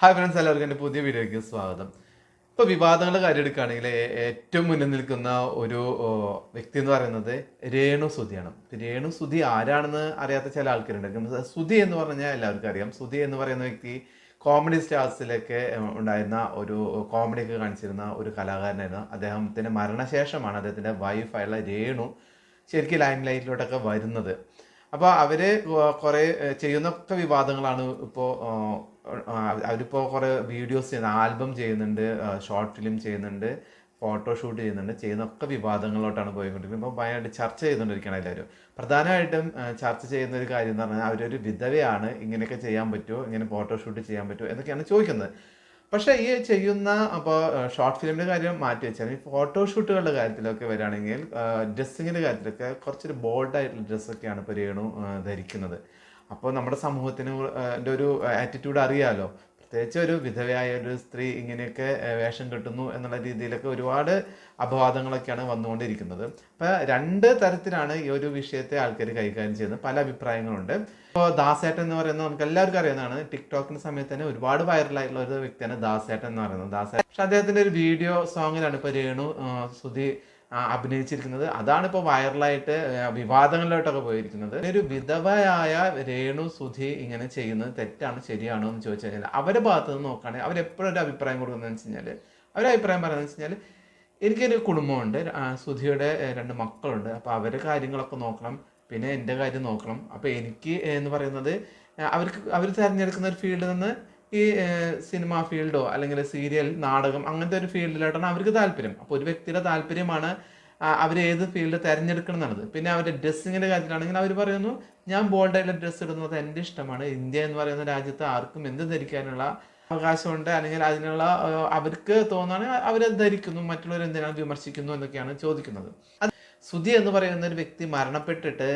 Hi friends എല്ലാവർക്കും എന്റെ പുതിയ വീഡിയോയ്ക്ക് സ്വാഗതം. ഇപ്പോൾ വിവാദങ്ങളുടെ കാര്യം എടുക്കുകയാണെങ്കിൽ ഏറ്റവും മുന്നിൽ നിൽക്കുന്ന ഒരു വ്യക്തി എന്ന് പറയുന്നത് രേണു സുധിയാണ്. രേണു സുധി ആരാണെന്ന് അറിയാത്ത ചില ആൾക്കാരുണ്ട്. സുധി എന്ന് പറഞ്ഞാൽ എല്ലാവർക്കും അറിയാം. സുധി എന്ന് പറയുന്ന വ്യക്തി കോമഡി സ്റ്റാർസിലൊക്കെ ഉണ്ടായിരുന്ന ഒരു കോമഡി ഒക്കെ കാണിച്ചിരുന്ന ഒരു കലാകാരനായിരുന്നു. അദ്ദേഹത്തിന്റെ മരണശേഷമാണ് അദ്ദേഹത്തിന്റെ വൈഫായുള്ള രേണു ശരിക്കും ലൈം ലൈറ്റിലോട്ടൊക്കെ വരുന്നത്. അപ്പോൾ അവർ കുറേ ചെയ്യുന്ന ചെയ്യുന്നൊക്കെ വിവാദങ്ങളാണ് ഇപ്പോൾ അവരിപ്പോൾ കുറേ വീഡിയോസ് ചെയ്യുന്ന ആൽബം ചെയ്യുന്നുണ്ട് ഷോർട്ട് ഫിലിം ചെയ്യുന്നുണ്ട് ഫോട്ടോഷൂട്ട് ചെയ്യുന്നുണ്ട് ചെയ്യുന്നൊക്കെ വിവാദങ്ങളിലോട്ടാണ് പോയിക്കൊണ്ടിരിക്കുന്നത്. ഇപ്പോൾ ഭയങ്കരമായിട്ട് ചർച്ച ചെയ്തുകൊണ്ടിരിക്കുകയാണ് എല്ലാവരും. പ്രധാനമായിട്ടും ചർച്ച ചെയ്യുന്ന ഒരു കാര്യം എന്ന് പറഞ്ഞാൽ അവരൊരു വിധവയാണ് ഇങ്ങനെയൊക്കെ ചെയ്യാൻ പറ്റുമോ ഇങ്ങനെ ഫോട്ടോ ഷൂട്ട് ചെയ്യാൻ പറ്റുമോ എന്നൊക്കെയാണ് ചോദിക്കുന്നത്. പക്ഷേ ഈ ചെയ്യുന്ന അപ്പോൾ ഷോർട്ട് ഫിലിമിന്റെ കാര്യം മാറ്റി വെച്ചാൽ ഈ ഫോട്ടോഷൂട്ടുകളുടെ കാര്യത്തിലൊക്കെ വരികയാണെങ്കിൽ ഡ്രസ്സിങ്ങിന്റെ കാര്യത്തിലൊക്കെ കുറച്ചൊരു ബോൾഡായിട്ടുള്ള ഡ്രസ്സൊക്കെയാണ് ഇപ്പോൾ രേണു ധരിക്കുന്നത്. അപ്പോൾ നമ്മുടെ സമൂഹത്തിന് ഒരു ആറ്റിറ്റ്യൂഡ് അറിയാമല്ലോ പ്രത്യേകിച്ച് ഒരു വിധവയായ ഒരു സ്ത്രീ ഇങ്ങനെയൊക്കെ വേഷം കെട്ടുന്നു എന്നുള്ള രീതിയിലൊക്കെ ഒരുപാട് അപവാദങ്ങളൊക്കെയാണ് വന്നുകൊണ്ടിരിക്കുന്നത്. അപ്പോൾ രണ്ട് തരത്തിലാണ് ഈ ഒരു വിഷയത്തെ ആൾക്കാർ കൈകാര്യം ചെയ്യുന്നത്. പല അഭിപ്രായങ്ങളുണ്ട്. ഇപ്പോൾ ദാസേട്ടൻ എന്ന് പറയുന്നത് നമുക്ക് എല്ലാവർക്കും അറിയുന്നതാണ്. ടിക്ടോക്കിന്റെ സമയത്ത് തന്നെ ഒരുപാട് വൈറലായിട്ടുള്ള ഒരു വ്യക്തിയാണ് ദാസേട്ടൻ എന്ന് പറയുന്നത്. ദാസേട്ടൻ പക്ഷെ അദ്ദേഹത്തിന്റെ ഒരു വീഡിയോ സോങ്ങിലാണ് ഇപ്പോൾ രേണു സുധി അഭിനയിച്ചിരിക്കുന്നത്. അതാണ് ഇപ്പോൾ വൈറലായിട്ട് വിവാദങ്ങളിലോട്ടൊക്കെ പോയിരിക്കുന്നത്. ഒരു വിധവയായ രേണു സുധി ഇങ്ങനെ ചെയ്യുന്നത് തെറ്റാണ് ശരിയാണോ എന്ന് ചോദിച്ചു കഴിഞ്ഞാൽ അവരുടെ ഭാഗത്ത് നിന്ന് നോക്കുകയാണെങ്കിൽ അവരെപ്പോഴും ഒരു അഭിപ്രായം കൊടുക്കുന്നതെന്ന് വെച്ച് കഴിഞ്ഞാൽ അവരുടെ അഭിപ്രായം പറയുന്നത് വെച്ച് കഴിഞ്ഞാൽ എനിക്കൊരു കുടുംബമുണ്ട്. സുധിയുടെ രണ്ട് മക്കളുണ്ട്. അപ്പോൾ അവരുടെ കാര്യങ്ങളൊക്കെ നോക്കണം. പിന്നെ എന്റെ കാര്യം നോക്കണം. അപ്പോൾ എനിക്ക് എന്ന് പറയുന്നത് അവർക്ക് അവർ തിരഞ്ഞെടുക്കുന്ന ഒരു ഫീൽഡിൽ നിന്ന് ഈ സിനിമ ഫീൽഡോ അല്ലെങ്കിൽ സീരിയൽ നാടകം അങ്ങനത്തെ ഒരു ഫീൽഡിലോട്ടാണ് അവർക്ക് താല്പര്യം. അപ്പോൾ ഒരു വ്യക്തിയുടെ താല്പര്യമാണ് അവർ ഏത് ഫീൽഡ് തിരഞ്ഞെടുക്കണം എന്നുള്ളത്. പിന്നെ അവരുടെ ഡ്രസ്സിങ്ങിന്റെ കാര്യത്തിലാണെങ്കിൽ അവർ പറയുന്നു ഞാൻ ബോൾഡായിട്ടുള്ള ഡ്രസ്സ് ഇടുന്നത് എന്റെ ഇഷ്ടമാണ്. ഇന്ത്യ എന്ന് പറയുന്ന രാജ്യത്ത് ആർക്കും എന്ത് ധരിക്കാനുള്ള അവകാശമുണ്ട് അല്ലെങ്കിൽ അതിനുള്ള അവർക്ക് തോന്നുകയാണെങ്കിൽ അവരത് ധരിക്കുന്നു. മറ്റുള്ളവർ എന്തിനാണ് വിമർശിക്കുന്നു എന്നൊക്കെയാണ് ചോദിക്കുന്നത്. സുധി എന്ന് പറയുന്ന ഒരു വ്യക്തി മരണപ്പെട്ടിട്ട്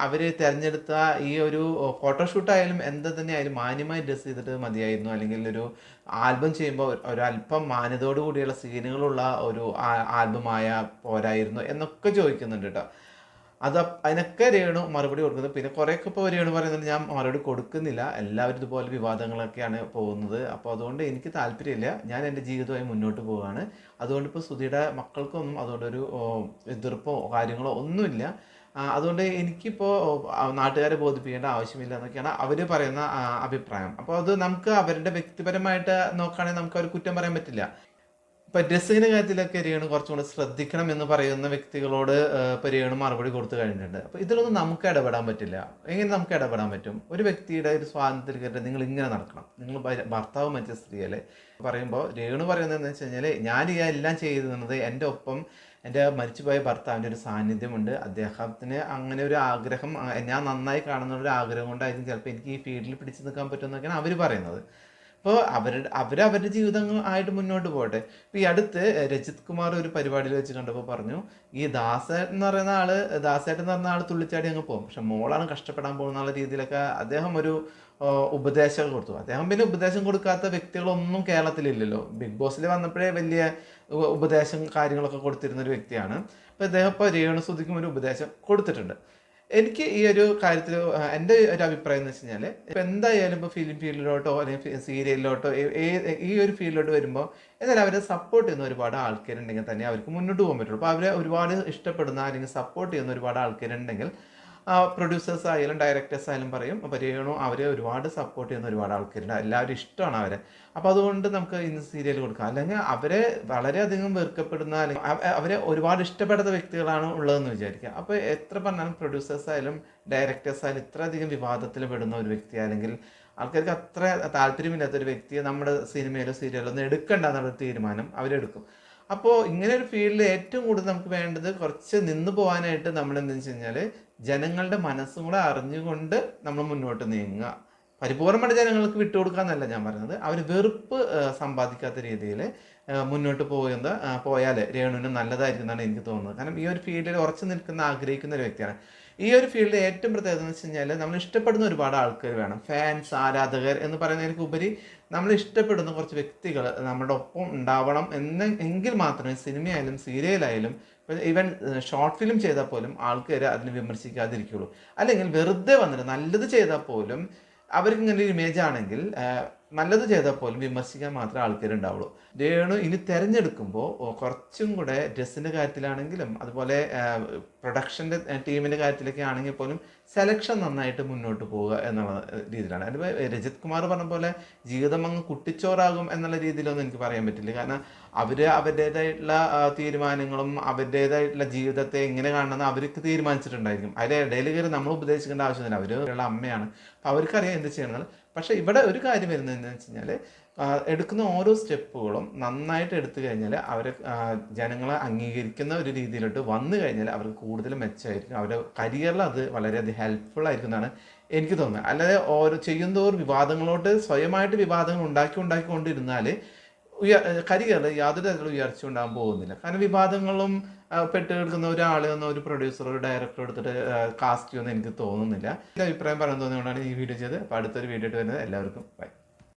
അവർ തിരഞ്ഞെടുത്ത ഈ ഒരു ഫോട്ടോഷൂട്ടായാലും എന്ത് തന്നെ ആയാലും മാന്യമായി ഡ്രസ്സ് ചെയ്തിട്ട് മതിയായിരുന്നു. അല്ലെങ്കിൽ ഒരു ആൽബം ചെയ്യുമ്പോൾ ഒരല്പം മാന്യതയോട് കൂടിയുള്ള സീനുകളുള്ള ഒരു ആൽബമായ പോരായിരുന്നു എന്നൊക്കെ ചോദിക്കുന്നുണ്ട് കേട്ടോ അത് അതിനൊക്കെ രേണു മറുപടി കൊടുക്കുന്നത്. പിന്നെ കുറേയൊക്കെ ഇപ്പോൾ രേണു പറയുന്നത് ഞാൻ മറുപടി കൊടുക്കുന്നില്ല. എല്ലാവരും ഇതുപോലെ വിവാദങ്ങളൊക്കെയാണ് പോകുന്നത്. അപ്പോൾ അതുകൊണ്ട് എനിക്ക് താല്പര്യമില്ല. ഞാൻ എന്റെ ജീവിതമായി മുന്നോട്ട് പോവുകയാണ് അതുകൊണ്ട് ഇപ്പോൾ സുധിയുടെ മക്കൾക്കൊന്നും അതുകൊണ്ടൊരു എതിർപ്പോ കാര്യങ്ങളോ ഒന്നുമില്ല. അതുകൊണ്ട് എനിക്കിപ്പോൾ നാട്ടുകാരെ ബോധിപ്പിക്കേണ്ട ആവശ്യമില്ല എന്നൊക്കെയാണ് അവർ പറയുന്ന അഭിപ്രായം. അപ്പോൾ അത് നമുക്ക് അവരുടെ വ്യക്തിപരമായിട്ട് നോക്കുകയാണെങ്കിൽ നമുക്ക് അവർ കുറ്റം പറയാൻ പറ്റില്ല. ഇപ്പൊ ഡ്രസ്സിങ്ങിന്റെ കാര്യത്തിലൊക്കെ രേണു കുറച്ചും കൂടെ ശ്രദ്ധിക്കണം എന്ന് പറയുന്ന വ്യക്തികളോട് ഇപ്പൊ മറുപടി കൊടുത്തു കഴിഞ്ഞിട്ടുണ്ട്. അപ്പൊ ഇതിലൊന്നും നമുക്ക് ഇടപെടാൻ പറ്റില്ല. എങ്ങനെ നമുക്ക് ഇടപെടാൻ പറ്റും? ഒരു വ്യക്തിയുടെ ഒരു സ്വാതന്ത്ര്യം കയറി നിങ്ങൾ ഇങ്ങനെ നടക്കണം. നിങ്ങൾ ഭർത്താവ് മറ്റേ സ്ത്രീയല്ലേ. പറയുമ്പോൾ രേണു പറയുന്നത് എന്ന് വെച്ച് കഴിഞ്ഞാൽ ഞാൻ എല്ലാം ചെയ്യുന്നത് എന്റെ ഒപ്പം എന്റെ മരിച്ചുപോയ ഭർത്താവിന്റെ ഒരു സാന്നിധ്യമുണ്ട്. അദ്ദേഹത്തിന് അങ്ങനെ ഒരു ആഗ്രഹം ഞാൻ നന്നായി കാണുന്ന ഒരു ആഗ്രഹം കൊണ്ടായിരിക്കും ചിലപ്പോൾ എനിക്ക് ഈ ഫീൽഡിൽ പിടിച്ചു നിൽക്കാൻ പറ്റുമെന്നൊക്കെയാണ് അവർ പറയുന്നത്. അപ്പോൾ അവരുടെ അവർ അവരുടെ ജീവിതങ്ങൾ ആയിട്ട് മുന്നോട്ട് പോകട്ടെ ഇപ്പൊ ഈ അടുത്ത് രജിത് കുമാർ ഒരു പരിപാടിയിൽ വെച്ച് കണ്ടപ്പോൾ പറഞ്ഞു ഈ ദാസേട്ടൻ എന്ന് പറയുന്ന ആൾ ദാസേട്ടൻ എന്ന് പറയുന്ന ആൾ തുള്ളിച്ചാടി അങ്ങ് പോകും. പക്ഷെ മോളാണ് കഷ്ടപ്പെടാൻ പോകുന്ന രീതിയിലൊക്കെ അദ്ദേഹം ഒരു ഉപദേശം കൊടുത്തു. അദ്ദേഹം പിന്നെ ഉപദേശം കൊടുക്കാത്ത വ്യക്തികളൊന്നും കേരളത്തിലില്ലല്ലോ. ബിഗ് ബോസിൽ വന്നപ്പോഴേ വലിയ ഉപദേശം കാര്യങ്ങളൊക്കെ കൊടുത്തിരുന്ന ഒരു വ്യക്തിയാണ്. അപ്പോൾ അദ്ദേഹം ഇപ്പോൾ രേണുസുതിക്കും ഒരു ഉപദേശം കൊടുത്തിട്ടുണ്ട്. എനിക്ക് ഈ ഒരു കാര്യത്തിൽ എന്റെ ഒരു അഭിപ്രായം എന്ന് വെച്ച് കഴിഞ്ഞാൽ ഇപ്പം എന്തായാലും ഇപ്പോൾ ഫിലിം ഫീൽഡിലോട്ടോ അല്ലെങ്കിൽ സീരിയലിലോട്ടോ ഈ ഒരു ഫീൽഡിലോട്ട് വരുമ്പോൾ എന്നാലും അവരെ സപ്പോർട്ട് ചെയ്യുന്ന ഒരുപാട് ആൾക്കാരുണ്ടെങ്കിൽ തന്നെ അവർക്ക് മുന്നോട്ട് പോകാൻ പറ്റുള്ളൂ. അപ്പോൾ അവരെ ഒരുപാട് ഇഷ്ടപ്പെടുന്ന അല്ലെങ്കിൽ സപ്പോർട്ട് ചെയ്യുന്ന ഒരുപാട് ആൾക്കാരുണ്ടെങ്കിൽ പ്രൊഡ്യൂസേഴ്സ് ആയാലും ഡയറക്ടേഴ്സ് ആയാലും പറയും അപ്പോൾ രേണു അവരെ ഒരുപാട് സപ്പോർട്ട് ചെയ്യുന്ന ഒരുപാട് ആൾക്കാരുണ്ട്. എല്ലാവരും ഇഷ്ടമാണ് അവരെ. അപ്പോൾ അതുകൊണ്ട് നമുക്ക് ഇന്ന് സീരിയൽ കൊടുക്കാം. അല്ലെങ്കിൽ അവരെ വളരെയധികം വെറുക്കപ്പെടുന്ന അല്ലെങ്കിൽ അവരെ ഒരുപാട് ഇഷ്ടപ്പെടുന്ന വ്യക്തികളാണ് ഉള്ളതെന്ന് വിചാരിക്കുക അപ്പോൾ എത്ര പറഞ്ഞാലും പ്രൊഡ്യൂസേഴ്സ് ആയാലും ഡയറക്ടേഴ്സ് ആയാലും ഇത്രയധികം വിവാദത്തിൽ പെടുന്ന ഒരു വ്യക്തി അല്ലെങ്കിൽ ആൾക്കാർക്ക് അത്ര താല്പര്യമില്ലാത്ത ഒരു വ്യക്തിയെ നമ്മുടെ സിനിമയിലോ സീരിയലോ ഒന്നും എടുക്കണ്ട എന്നുള്ള തീരുമാനം അവരെടുക്കും. അപ്പോൾ ഇങ്ങനെ ഒരു ഫീൽഡിൽ ഏറ്റവും കൂടുതൽ നമുക്ക് വേണ്ടത് കുറച്ച് നിന്നു പോകാനായിട്ട് നമ്മൾ എന്താണെന്ന് വെച്ച് കഴിഞ്ഞാൽ ജനങ്ങളുടെ മനസ്സും കൂടെ അറിഞ്ഞുകൊണ്ട് നമ്മൾ മുന്നോട്ട് നീങ്ങുക. പരിപൂർണമായിട്ട് ജനങ്ങൾക്ക് വിട്ടുകൊടുക്കുക എന്നല്ല ഞാൻ പറയുന്നത്. അവർ വെറുപ്പ് സമ്പാദിക്കാത്ത രീതിയിൽ മുന്നോട്ട് പോകുന്ന പോയാൽ രേണുവിന് നല്ലതായിരിക്കും എന്നാണ് എനിക്ക് തോന്നുന്നത്. കാരണം ഈ ഒരു ഫീൽഡിൽ ഉറച്ചു നിൽക്കുന്ന ആഗ്രഹിക്കുന്ന ഒരു വ്യക്തിയാണ്. ഈ ഒരു ഫീൽഡിൽ ഏറ്റവും പ്രത്യേകത എന്ന് വെച്ച് കഴിഞ്ഞാൽ നമ്മൾ ഇഷ്ടപ്പെടുന്ന ഒരുപാട് ആൾക്കാർ വേണം. ഫാൻസ് ആരാധകർ എന്ന് പറയുന്നതിന് ഉപരി നമ്മൾ ഇഷ്ടപ്പെടുന്ന കുറച്ച് വ്യക്തികൾ നമ്മുടെ ഒപ്പം ഉണ്ടാവണം എന്ന് എങ്കിൽ മാത്രമേ സിനിമയായാലും സീരിയലായാലും ഈവൻ ഷോർട്ട് ഫിലിം ചെയ്താൽ പോലും ആൾക്കാർ അതിനെ വിമർശിക്കാതിരിക്കുള്ളൂ. അല്ലെങ്കിൽ വെറുതെ വന്നിട്ട് നല്ലത് ചെയ്താൽ പോലും അവർക്ക് ഇങ്ങനെ ഒരു ഇമേജ് ആണെങ്കിൽ നല്ലത് ചെയ്താൽ പോലും വിമർശിക്കാൻ മാത്രമേ ആൾക്കാരുണ്ടാവുള്ളൂ. രേണു ഇനി തിരഞ്ഞെടുക്കുമ്പോൾ കുറച്ചും കൂടെ ഡ്രസ്സിന്റെ കാര്യത്തിലാണെങ്കിലും അതുപോലെ പ്രൊഡക്ഷന്റെ ടീമിന്റെ കാര്യത്തിലൊക്കെ ആണെങ്കിൽ പോലും സെലക്ഷൻ നന്നായിട്ട് മുന്നോട്ട് പോവുക എന്നുള്ള രീതിയിലാണ്. അതിപ്പോൾ രജിത് കുമാർ പറഞ്ഞ പോലെ ജീവിതം അങ്ങ് കുട്ടിച്ചോറാകും എന്നുള്ള രീതിയിലൊന്നും എനിക്ക് പറയാൻ പറ്റില്ല. കാരണം അവർ അവരുടേതായിട്ടുള്ള തീരുമാനങ്ങളും അവരുടേതായിട്ടുള്ള ജീവിതത്തെ എങ്ങനെ കാണണമെന്ന് അവർക്ക് തീരുമാനിച്ചിട്ടുണ്ടായിരിക്കും. അതിന്റെ ഇടയിൽ കയറി നമ്മൾ ഉപദേശിക്കേണ്ട ആവശ്യമില്ല അവർ അമ്മയാണ്. അപ്പോൾ അവർക്കറിയാം എന്ത് ചെയ്യണമെന്ന്. പക്ഷേ ഇവിടെ ഒരു കാര്യം വരുന്നതെന്ന് വെച്ച് കഴിഞ്ഞാൽ എടുക്കുന്ന ഓരോ സ്റ്റെപ്പുകളും നന്നായിട്ട് എടുത്തു കഴിഞ്ഞാൽ അവർ ജനങ്ങളെ അംഗീകരിക്കുന്ന ഒരു രീതിയിലോട്ട് വന്നു കഴിഞ്ഞാൽ അവർക്ക് കൂടുതൽ മെച്ചമായിരിക്കും. അവരുടെ കരിയറിൽ അത് വളരെയധികം ഹെൽപ്ഫുൾ ആയിരിക്കും എന്നാണ് എനിക്ക് തോന്നുന്നത്. അല്ലാതെ ഓരോ ചെയ്യുന്തോറും വിവാദങ്ങളോട്ട് സ്വയമായിട്ട് വിവാദങ്ങൾ ഉണ്ടാക്കി ഉണ്ടാക്കി കൊണ്ടിരുന്നാൽ ഉയ കരിയറിൽ യാതൊരു തരത്തിലുള്ള ഉയർച്ച ഉണ്ടാകാൻ പോകുന്നില്ല. കാരണം വിവാദങ്ങളും പെട്ട് കിടക്കുന്ന ഒരാൾ എന്നോ ഒരു പ്രൊഡ്യൂസർ ഒരു ഡയറക്ടർ എടുത്തിട്ട് കാസ്റ്റ് ചെയ്യുമെന്ന് എനിക്ക് തോന്നുന്നില്ല. അഭിപ്രായം പറയാൻ തോന്നിയതുകൊണ്ടാണ് ഈ വീഡിയോ ചെയ്ത് അപ്പോൾ അടുത്തൊരു വീഡിയോ ആയിട്ട് വരുന്നത്. എല്ലാവർക്കും ബൈ